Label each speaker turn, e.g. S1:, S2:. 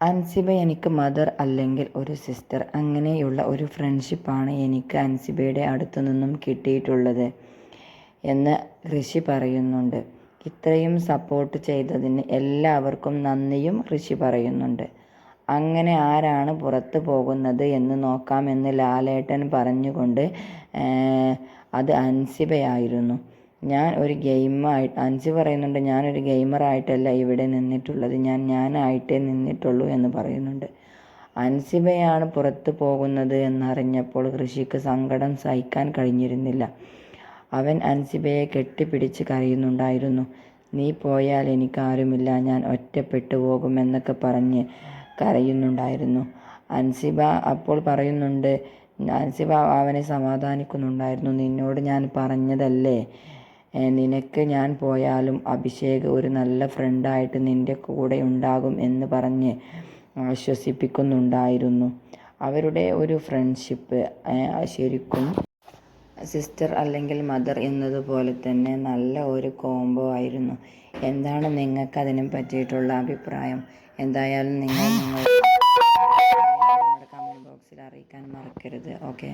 S1: അൻസിബ എനിക്ക് മദർ അല്ലെങ്കിൽ ഒരു സിസ്റ്റർ അങ്ങനെയുള്ള ഒരു ഫ്രണ്ട്ഷിപ്പാണ് എനിക്ക് അൻസിബയുടെ അടുത്തു നിന്നും കിട്ടിയിട്ടുള്ളത് എന്ന് ഋഷി പറയുന്നുണ്ട്. ഇത്രയും സപ്പോർട്ട് ചെയ്തതിന് എല്ലാവർക്കും നന്ദിയും ഋഷി പറയുന്നുണ്ട്. അങ്ങനെ ആരാണ് പുറത്തു പോകുന്നത് എന്ന് നോക്കാമെന്ന് ലാലേട്ടൻ പറഞ്ഞുകൊണ്ട് അത് അൻസിബയായിരുന്നു. ഞാൻ ഒരു ഗെയിമായി അൻസി പറയുന്നുണ്ട് ഞാനൊരു ഗെയിമറായിട്ടല്ല ഇവിടെ നിന്നിട്ടുള്ളത് ഞാൻ ഞാനായിട്ടേ നിന്നിട്ടുള്ളൂ എന്ന് പറയുന്നുണ്ട്. അൻസിബയാണ് പുറത്തു പോകുന്നത് എന്നറിഞ്ഞപ്പോൾ ഋഷിക്ക് സങ്കടം സഹിക്കാൻ കഴിഞ്ഞിരുന്നില്ല. അവൻ അൻസിബയെ കെട്ടിപ്പിടിച്ച് കരയുന്നുണ്ടായിരുന്നു. നീ പോയാൽ എനിക്കാരുമില്ല ഞാൻ ഒറ്റപ്പെട്ടു പോകുമെന്നൊക്കെ പറഞ്ഞ് കരയുന്നുണ്ടായിരുന്നു. അൻസിബ അപ്പോൾ പറയുന്നുണ്ട് അൻസിബ അവനെ സമാധാനിക്കുന്നുണ്ടായിരുന്നു നിന്നോട് ഞാൻ പറഞ്ഞതല്ലേ? നിനക്ക് ഞാൻ പോയാലും അഭിഷേക് ഒരു നല്ല ഫ്രണ്ടായിട്ട് നിന്റെ കൂടെ ഉണ്ടാകും എന്ന് പറഞ്ഞ് ആശ്വസിപ്പിക്കുന്നുണ്ടായിരുന്നു. അവരുടെ ഒരു ഫ്രണ്ട്ഷിപ്പ് ശരിക്കും സിസ്റ്റർ അല്ലെങ്കിൽ മദർ എന്നതുപോലെ തന്നെ നല്ല ഒരു കോംബോ ആയിരുന്നു. എന്താണ് നിങ്ങൾക്ക് അതിനെ പറ്റിയിട്ടുള്ള അഭിപ്രായം? എന്തായാലും നിങ്ങൾ നമ്മുടെ കമന്റ് ബോക്സിൽ അറിയിക്കാൻ മറക്കരുത് ഓക്കെ